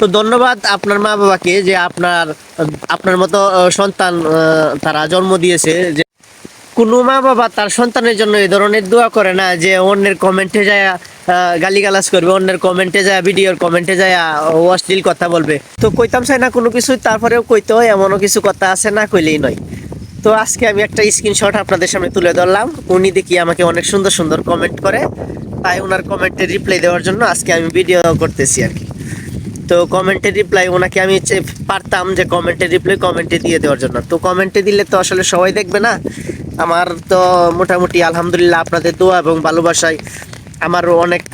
তো ধন্যবাদ আপনার মা বাবাকে যে আপনার আপনার মতো সন্তান তারা জন্ম দিয়েছে যে কোনো মা বাবা তার সন্তানের জন্য এই ধরনের দোয়া করে না যে অন্যের কমেন্টে যায় গালিগালাজ করবে, অন্যের কমেন্টে যায়, ভিডিওর কমেন্টে যায় অশ্লীল কথা বলবে। তো কইতাম চাই না কোনো কিছু তারপরেও কইতে হয়, এমনও কিছু কথা আছে না, কইলেই নয়। তো আজকে আমি একটা স্ক্রিনশট আপনাদের সামনে তুলে ধরলাম। উনি দেখি আমাকে অনেক সুন্দর সুন্দর কমেন্ট করে। তাই ওনার কমেন্টে রিপ্লাই দেওয়ার জন্য আজকে আমি ভিডিও করতেছি আর কি। তো কমেন্টে রিপ্লাই ওনাকে আমি পারতাম যে কমেন্টে রিপ্লাই কমেন্টে দিয়ে দেওয়ার জন্য। তো কমেন্টে দিলে তো আসলে সবাই দেখবে না? আমার তো মোটামুটি আলহামদুলিল্লাহ আপনাদের দোয়া এবং ভালোবাসায় আমার অনেক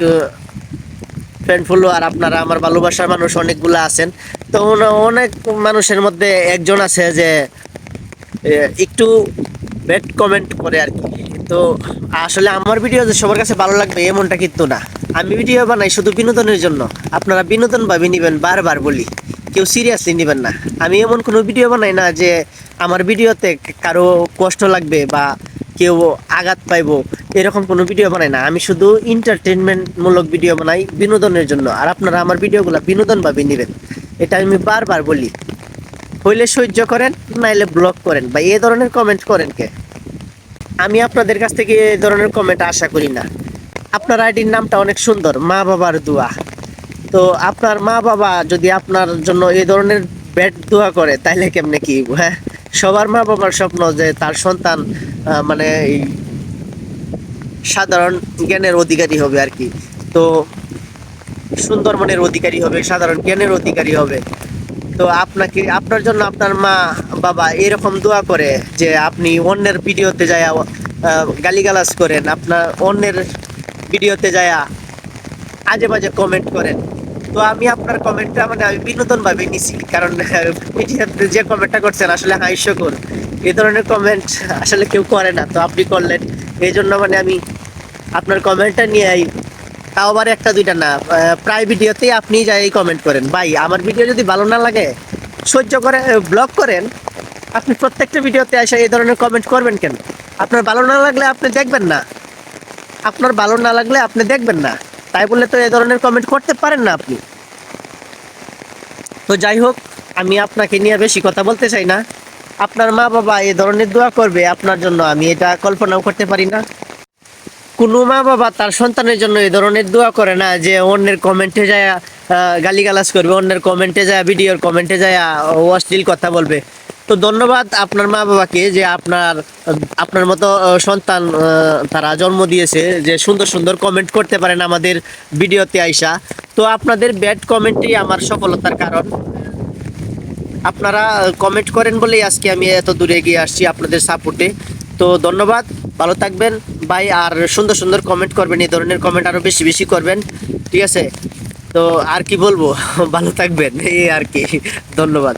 ফ্রেন্ড ফলোয়ার আপনারা আমার ভালোবাসার মানুষ অনেকগুলো আছেন। তো অনেক মানুষের মধ্যে একজন আছে যে একটু ব্যাড কমেন্ট করে আর কি। তো আসলে আমার ভিডিও যে সবার কাছে ভালো লাগবে এমনটা কিন্তু না। আমি ভিডিও বানাই শুধু বিনোদনের জন্য। আপনারা বিনোদন ভাবে নেবেন, বারবার বলি। কেউ সিরিয়াসলি নেবেন না। আমি এমন কোনো ভিডিও বানাই না যে আমার ভিডিওতে কারও কষ্ট লাগবে বা কেউ আঘাত পাইব, এরকম কোনো ভিডিও বানাই না। আমি শুধু এন্টারটেনমেন্টমূলক ভিডিও বানাই বিনোদনের জন্য। আর আপনারা আমার ভিডিওগুলো বিনোদন ভাবে নেবেন। এটা আমি বারবার বলি। হইলে সহ্য করেন, নাইলে ব্লক করেন বা এ ধরনের কমেন্ট করেন কে? আমি আপনাদের কাছ থেকে এ ধরনের কমেন্ট আশা করি না। আপনার আইডির নামটা অনেক সুন্দর, মা বাবার দোয়া। তো আপনার মা বাবা যদি আপনার জন্য এই ধরনের ব্যাট দোয়া করে, তাইলে কেমনে কি? হ্যাঁ সবার মা বাবার স্বপ্ন যে তার সন্তান মানে এই সাধারণ জ্ঞানের অধিকারী হবে আর কি। তো সুন্দর মনের অধিকারী হবে, সাধারণ জ্ঞানের অধিকারী হবে। তো আপনাকে, আপনার জন্য আপনার মা বাবা এরকম দোয়া করে যে আপনি অন্যের ভিডিওতে যায় গালিগালাজ করেন, আপনার অন্যের ভিডিওতে যায় আজে বাজে কমেন্ট করেন। তো আমি আপনার কমেন্টটা মানে আমি বিনোদন ভাবে নিছি, কারণ ভিডিওতে যে কমেন্টটা করছেন আসলে হাস্যকর। এই ধরনের কমেন্ট আসলে কেউ করে না, তো আপনি করলেন। এই জন্য মানে আমি আপনার কমেন্টটা নিয়ে আই তাও আবার একটা দুইটা না প্রায় ভিডিওতেই আপনি যাই কমেন্ট করেন। ভাই, আমার ভিডিও যদি ভালো না লাগে, সহ্য করে ব্লক করেন, আপনি প্রত্যেকটা ভিডিওতে এসে এই ধরনের কমেন্ট করবেন কেন? আপনার ভালো না লাগলে আপনি দেখবেন না। আপনার ভালো না লাগলে আপনি দেখবেন না। তাই বললে তো এই ধরনের কমেন্ট করতে পারেন না আপনি। তো যাই হোক, আমি আপনাকে নিয়ে বেশি কথা বলতে চাই না। আপনার মা বাবা এই ধরনের দোয়া করবে, আপনার জন্য আমি এটা কল্পনাও করতে পারি না। কোনো মা বাবা তার সন্তানের জন্য এই ধরনের দোয়া করে না যে অন্যের কমেন্টে যায় গালিগালাজ করবে, অন্যের কমেন্টে যায়, ভিডিওর কমেন্টে যায় অশ্লীল কথা বলবে। তো ধন্যবাদ আপনার মা বাবাকে যে আপনার আপনার মতো সন্তান তারা জন্ম দিয়েছে, যে সুন্দর সুন্দর কমেন্ট করতে পারেন আমাদের ভিডিওতে আইসা। তো আপনাদের ব্যাড কমেন্টই আমার সফলতার কারণ। আপনারা কমেন্ট করেন বলেই আজকে আমি এত দূরে এগিয়ে আসছি আপনাদের সাপোর্টে তো ধন্যবাদ, ভালো থাকবেন বাই আর সুন্দর সুন্দর কমেন্ট করবেন, এই ধরনের কমেন্ট আরও বেশি বেশি করবেন, ঠিক আছে? তো আর কি বলব, ভালো থাকবেন, এই আর কি, ধন্যবাদ।